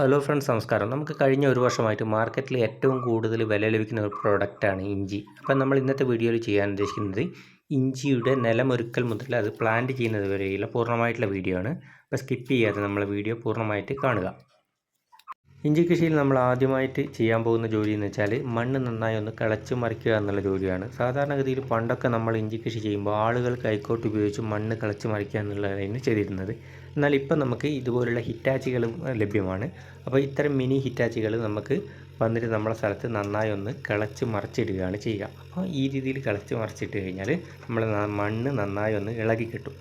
Hello friends നമസ്കാരം. നമുക്ക് കഴിഞ്ഞ ഒരു വർഷമായിട്ട് മാർക്കറ്റിൽ ഏറ്റവും കൂടുതൽ വില ലഭിക്കുന്ന ഒരു പ്രോഡക്റ്റാണ് ഇഞ്ചി. അപ്പം നമ്മൾ ഇന്നത്തെ വീഡിയോയിൽ ചെയ്യാൻ ഉദ്ദേശിക്കുന്നത് ഇഞ്ചിയുടെ നിലമൊരുക്കൽ മുതൽ അത് പ്ലാന്റ് ചെയ്യുന്നത് വരെയുള്ള പൂർണമായിട്ടുള്ള വീഡിയോ ആണ്. അപ്പോൾ സ്കിപ്പ് ചെയ്യാതെ നമ്മളെ വീഡിയോ പൂർണമായിട്ട് കാണുക. ഇഞ്ചി കൃഷിയിൽ നമ്മൾ ആദ്യമായിട്ട് ചെയ്യാൻ പോകുന്ന ജോലി എന്ന് വെച്ചാൽ മണ്ണ് നന്നായി ഒന്ന് കിളച്ച് മറിക്കുക എന്നുള്ള ജോലിയാണ്. സാധാരണഗതിയിൽ പണ്ടൊക്കെ നമ്മൾ ഇഞ്ചി കൃഷി ചെയ്യുമ്പോൾ ആളുകൾ കൈക്കോട്ട് ഉപയോഗിച്ച് മണ്ണ് കിളച്ച് മറിക്കുക എന്നുള്ളതായിരുന്നു ചെയ്തിരുന്നത്. എന്നാൽ ഇപ്പം നമുക്ക് ഇതുപോലുള്ള ഹിറ്റാച്ചികൾ ലഭ്യമാണ്. അപ്പോൾ ഇത്തരം മിനി ഹിറ്റാച്ചികൾ നമുക്ക് വന്നിട്ട് നമ്മളെ സ്ഥലത്ത് നന്നായി ഒന്ന് കിളച്ച് മറിച്ചിടുകയാണ് ചെയ്യുക. അപ്പോൾ ഈ രീതിയിൽ കിളച്ച് മറിച്ചിട്ട് കഴിഞ്ഞാൽ നമ്മൾ മണ്ണ് നന്നായി ഒന്ന് ഇളകി കിട്ടും.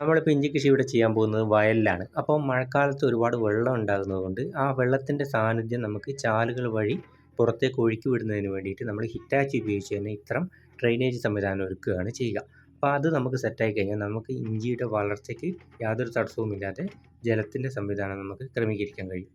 നമ്മളിപ്പോൾ ഇഞ്ചി കൃഷി ഇവിടെ ചെയ്യാൻ പോകുന്നത് വയലിലാണ്. അപ്പോൾ മഴക്കാലത്ത് ഒരുപാട് വെള്ളം ഉണ്ടാകുന്നതുകൊണ്ട് ആ വെള്ളത്തിന്റെ സാന്നിധ്യം നമുക്ക് ചാലുകൾ വഴി പുറത്തേക്ക് ഒഴുക്കി വിടുന്നതിന് വേണ്ടിയിട്ട് നമ്മൾ ഹിറ്റാച്ചി ഉപയോഗിച്ച് തന്നെ ഇത്തരം ഡ്രെയിനേജ് സംവിധാനം ഒരുക്കുകയാണ് ചെയ്യുക. അപ്പോൾ അത് നമുക്ക് സെറ്റായി കഴിഞ്ഞാൽ നമുക്ക് ഇഞ്ചിയുടെ വളർച്ചയ്ക്ക് യാതൊരു തടസ്സവും തടസ്സവുമില്ലാതെ ജലത്തിന്റെ സംവിധാനം നമുക്ക് ക്രമീകരിക്കാൻ കഴിയും.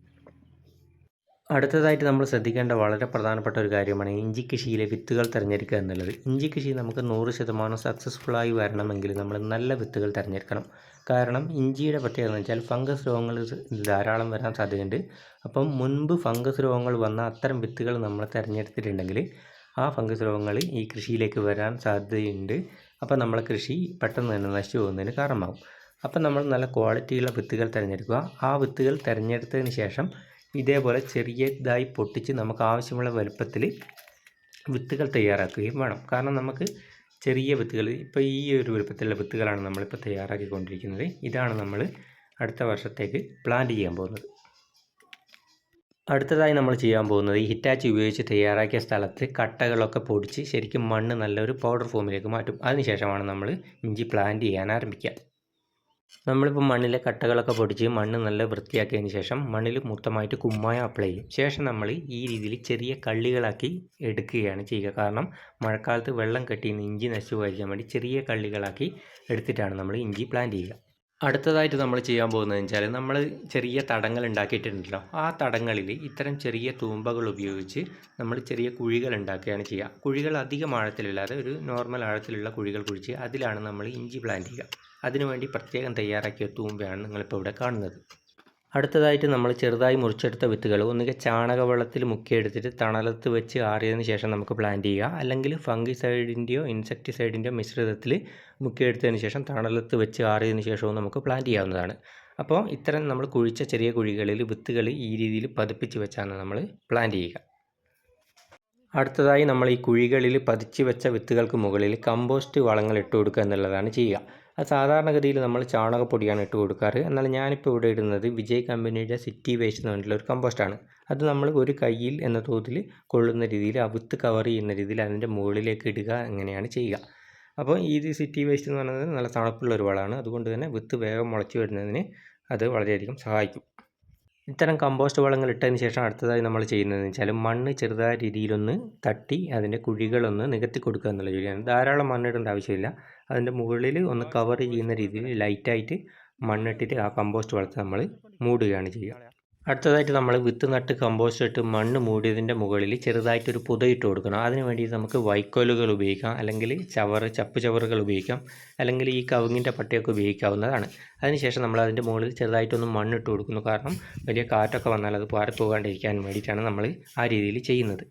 അടുത്തതായിട്ട് നമ്മൾ ശ്രദ്ധിക്കേണ്ട വളരെ പ്രധാനപ്പെട്ട ഒരു കാര്യമാണ് ഇഞ്ചി കൃഷിയിലെ വിത്തുകൾ തിരഞ്ഞെടുക്കുക എന്നുള്ളത്. ഇഞ്ചി കൃഷി നമുക്ക് നൂറ് ശതമാനം സക്സസ്ഫുള്ളായി വരണമെങ്കിൽ നമ്മൾ നല്ല വിത്തുകൾ തിരഞ്ഞെടുക്കണം. കാരണം ഇഞ്ചിയുടെ പ്രത്യേകത എന്ന് വെച്ചാൽ ഫംഗസ് രോഗങ്ങൾ ധാരാളം വരാൻ സാധ്യതയുണ്ട്. അപ്പം മുൻപ് ഫംഗസ് രോഗങ്ങൾ വന്ന അത്തരം വിത്തുകൾ നമ്മൾ തിരഞ്ഞെടുത്തിട്ടുണ്ടെങ്കിൽ ആ ഫംഗസ് രോഗങ്ങൾ ഈ കൃഷിയിലേക്ക് വരാൻ സാധ്യതയുണ്ട്. അപ്പം നമ്മളെ കൃഷി പെട്ടെന്ന് തന്നെ നശിച്ചു പോകുന്നതിന് കാരണമാകും. അപ്പം നമ്മൾ നല്ല ക്വാളിറ്റിയുള്ള വിത്തുകൾ തിരഞ്ഞെടുക്കുക. ആ വിത്തുകൾ തിരഞ്ഞെടുത്തതിന് ശേഷം ഇതേപോലെ ചെറിയതായി പൊട്ടിച്ച് നമുക്ക് ആവശ്യമുള്ള വലുപ്പത്തിൽ വിത്തുകൾ തയ്യാറാക്കുകയും വേണം. കാരണം നമുക്ക് ചെറിയ വിത്തുകൾ ഇപ്പോൾ ഈ ഒരു വലുപ്പത്തിലുള്ള വിത്തുകളാണ് നമ്മളിപ്പോൾ തയ്യാറാക്കിക്കൊണ്ടിരിക്കുന്നത്. ഇതാണ് നമ്മൾ അടുത്ത വർഷത്തേക്ക് പ്ലാന്റ് ചെയ്യാൻ പോകുന്നത്. അടുത്തതായി നമ്മൾ ചെയ്യാൻ പോകുന്നത് ഈ ഹിറ്റാച്ചി ഉപയോഗിച്ച് തയ്യാറാക്കിയ സ്ഥലത്ത് കട്ടകളൊക്കെ പൊടിച്ച് ശരിക്കും മണ്ണ് നല്ലൊരു പൗഡർ ഫോമിലേക്ക് മാറ്റും. അതിനുശേഷമാണ് നമ്മൾ ഇഞ്ചി പ്ലാന്റ് ചെയ്യാൻ ആരംഭിക്കുക. നമ്മളിപ്പോൾ മണ്ണിലെ കട്ടകളൊക്കെ പൊടിച്ച് മണ്ണ് നല്ല വൃത്തിയാക്കിയതിന് ശേഷം മണ്ണിൽ മൊത്തമായിട്ട് കുമ്മായം അപ്ലൈ ചെയ്യും. ശേഷം നമ്മൾ ഈ രീതിയിൽ ചെറിയ കള്ളികളാക്കി എടുക്കുകയാണ് ചെയ്യുക. കാരണം മഴക്കാലത്ത് വെള്ളം കെട്ടി ഇഞ്ചി നശിച്ചു പോയിരിക്കാൻ വേണ്ടി ചെറിയ കള്ളികളാക്കി എടുത്തിട്ടാണ് നമ്മൾ ഇഞ്ചി പ്ലാന്റ് ചെയ്യുക. അടുത്തതായിട്ട് നമ്മൾ ചെയ്യാൻ പോകുന്നത് വെച്ചാൽ നമ്മൾ ചെറിയ തടങ്ങൾ ഉണ്ടാക്കിയിട്ടുണ്ടല്ലോ. ആ തടങ്ങളിൽ ഇത്തരം ചെറിയ തൂമ്പകൾ ഉപയോഗിച്ച് നമ്മൾ ചെറിയ കുഴികൾ ഉണ്ടാക്കുകയാണ് ചെയ്യുക. കുഴികൾ അധികം ആഴത്തിലില്ലാതെ ഒരു നോർമൽ ആഴത്തിലുള്ള കുഴികൾ കുഴിച്ച് അതിലാണ് നമ്മൾ ഇഞ്ചി പ്ലാന്റ് ചെയ്യുക. അതിനുവേണ്ടി പ്രത്യേകം തയ്യാറാക്കിയ തൂമ്പയാണ് നിങ്ങളിപ്പോൾ ഇവിടെ കാണുന്നത്. അടുത്തതായിട്ട് നമ്മൾ ചെറുതായി മുറിച്ചെടുത്ത വിത്തുകൾ ഒന്നുകിൽ ചാണകവെള്ളത്തിൽ മുക്കിയെടുത്തിട്ട് തണലത്ത് വെച്ച് ആറിയതിന് ശേഷം നമുക്ക് പ്ലാന്റ് ചെയ്യുക. അല്ലെങ്കിൽ ഫംഗിസൈഡിന്റെയോ ഇൻസെക്ടിസൈഡിന്റെയോ മിശ്രിതത്തിൽ മുക്കിയെടുത്തതിന് ശേഷം തണലത്ത് വെച്ച് ആറിയതിന് ശേഷവും നമുക്ക് പ്ലാന്റ് ചെയ്യാവുന്നതാണ്. അപ്പോൾ ഇത്തരം നമ്മൾ കുഴിച്ച ചെറിയ കുഴികളിൽ വിത്തുകൾ ഈ രീതിയിൽ പതിപ്പിച്ച് വെച്ചാണ് നമ്മൾ പ്ലാന്റ് ചെയ്യുക. അടുത്തതായി നമ്മൾ ഈ കുഴികളിൽ പതിച്ച് വെച്ച വിത്തുകൾക്ക് മുകളിൽ കമ്പോസ്റ്റ് വളങ്ങൾ ഇട്ട് കൊടുക്കുക എന്നുള്ളതാണ് ചെയ്യുക. അത് സാധാരണഗതിയിൽ നമ്മൾ ചാണകപ്പൊടിയാണ് ഇട്ട് കൊടുക്കാറ്. എന്നാൽ ഞാനിപ്പോൾ ഇവിടെ ഇടുന്നത് വിജയ് കമ്പനിയുടെ സിറ്റി വേസ്റ്റ് എന്ന് പറഞ്ഞിട്ടുള്ള ഒരു കമ്പോസ്റ്റാണ്. അത് നമ്മൾ ഒരു കയ്യിൽ എന്ന തോതിൽ കൊള്ളുന്ന രീതിയിൽ അവിത്ത് കവർ ചെയ്യുന്ന രീതിയിൽ അതിന്റെ മുകളിലേക്ക് ഇടുക അങ്ങനെയാണ് ചെയ്യുക. അപ്പോൾ ഈ സിറ്റി വേസ്റ്റ് എന്ന് പറയുന്നത് നല്ല തണുപ്പുള്ള ഒരു വളമാണ്. അതുകൊണ്ട് തന്നെ വിത്ത് വേഗം മുളച്ച് വരുന്നതിന് അത് വളരെയധികം സഹായിക്കും. ഇത്തരം കമ്പോസ്റ്റ് വളങ്ങൾ ഇട്ടതിന് ശേഷം അടുത്തതായി നമ്മൾ ചെയ്യുന്നതെന്ന് വെച്ചാൽ മണ്ണ് ചെറുതായ രീതിയിലൊന്ന് തട്ടി അതിന്റെ കുഴികളൊന്ന് നികത്തി കൊടുക്കുക എന്നുള്ള ജോലിയാണ്. ധാരാളം മണ്ണിടേണ്ട ആവശ്യമില്ല. അതിന്റെ മുകളിൽ ഒന്ന് കവർ ചെയ്യുന്ന രീതിയിൽ ലൈറ്റായിട്ട് മണ്ണിട്ടിട്ട് ആ കമ്പോസ്റ്റ് വളത്തെ നമ്മൾ മൂടുകയാണ് ചെയ്യുക. അടുത്തതായിട്ട് നമ്മൾ വിത്ത് നട്ട് കമ്പോസ്റ്റ് ഇട്ട് മണ്ണ് മൂടിയതിന്റെ മുകളിൽ ചെറുതായിട്ടൊരു പുതയിട്ട് കൊടുക്കണം. അതിന് വേണ്ടി നമുക്ക് വൈക്കോലുകൾ ഉപയോഗിക്കാം. അല്ലെങ്കിൽ ചവർ ചപ്പ് ചവറുകൾ ഉപയോഗിക്കാം. അല്ലെങ്കിൽ ഈ കവുങ്ങിന്റെ പട്ടയൊക്കെ ഉപയോഗിക്കാവുന്നതാണ്. അതിനുശേഷം നമ്മൾ അതിന്റെ മുകളിൽ ചെറുതായിട്ടൊന്ന് മണ്ണിട്ട് കൊടുക്കുന്നു. കാരണം വലിയ കാറ്റൊക്കെ വന്നാൽ അത് പാറിപ്പോകാണ്ടിരിക്കാൻ വേണ്ടിയിട്ടാണ് നമ്മൾ ആ രീതിയിൽ ചെയ്യുന്നത്.